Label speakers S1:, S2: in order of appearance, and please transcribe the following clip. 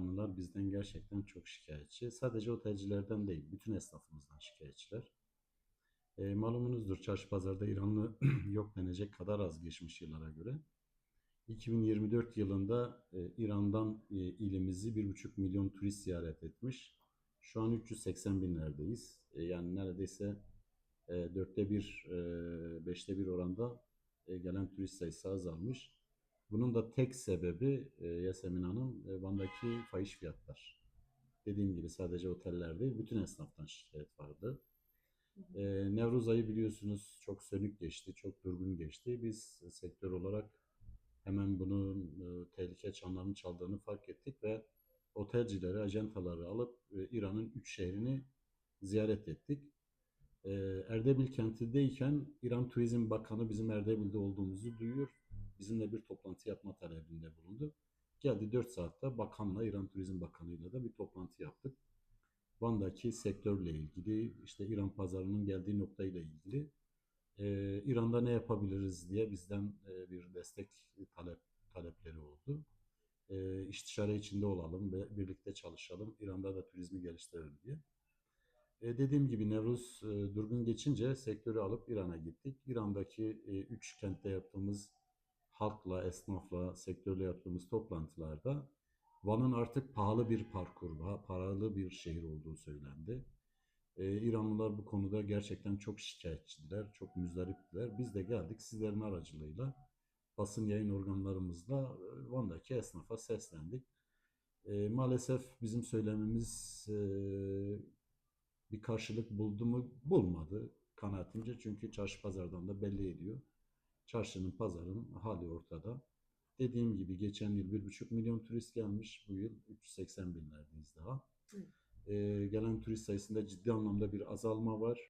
S1: İranlılar bizden gerçekten çok şikayetçi. Sadece otelcilerden değil, bütün esnafımızdan şikayetçiler. E, malumunuzdur çarşı pazarda İranlı yok denecek kadar az geçmiş yıllara göre. 2024 yılında e, İran'dan e, ilimizi 1,5 milyon turist ziyaret etmiş. Şu an 380 binlerdeyiz. E, yani neredeyse e, dörtte bir, e, beşte bir oranda e, gelen turist sayısı azalmış. Bunun da tek sebebi e, Yasemin Hanım e, Van'daki fahiş fiyatlar. Dediğim gibi sadece oteller değil, bütün esnaftan şikayet vardı. E, Nevruz ayı biliyorsunuz çok sönük geçti, çok durgun geçti. Biz e, sektör olarak hemen bunun e, tehlike çanlarının çaldığını fark ettik ve otelcileri, ajantaları alıp e, İran'ın üç şehrini ziyaret ettik. E, Erdebil kentindeyken İran Turizm Bakanı bizim Erdebil'de olduğumuzu duyuyor. Bizimle bir toplantı yapma talebinde bulundu. Geldi 4 saatte bakanla, İran Turizm Bakanı'yla da bir toplantı yaptık. Van'daki sektörle ilgili, işte İran pazarının geldiği noktayla ilgili e, İran'da ne yapabiliriz diye bizden e, bir destek talep talepleri oldu. E, istişare içinde olalım ve birlikte çalışalım. İran'da da turizmi geliştirelim diye. E, dediğim gibi Nevruz e, durgun geçince sektörü alıp İran'a gittik. İran'daki e, üç kentte yaptığımız halkla, esnafla, sektörle yaptığımız toplantılarda Van'ın artık pahalı bir parkur, pa- pahalı bir şehir olduğu söylendi. E, İranlılar bu konuda gerçekten çok şikayetçidiler, çok müzdariptiler. Biz de geldik sizlerin aracılığıyla basın yayın organlarımızla e, Van'daki esnafa seslendik. E, maalesef bizim söylememiz e, bir karşılık buldu mu? Bulmadı kanaatimce. Çünkü çarşı pazardan da belli ediyor. Çarşının, pazarın hali ortada. Dediğim gibi geçen yıl 1,5 milyon turist gelmiş. Bu yıl 380 binlerdeyiz daha.
S2: Hı.
S1: Ee, gelen turist sayısında ciddi anlamda bir azalma var.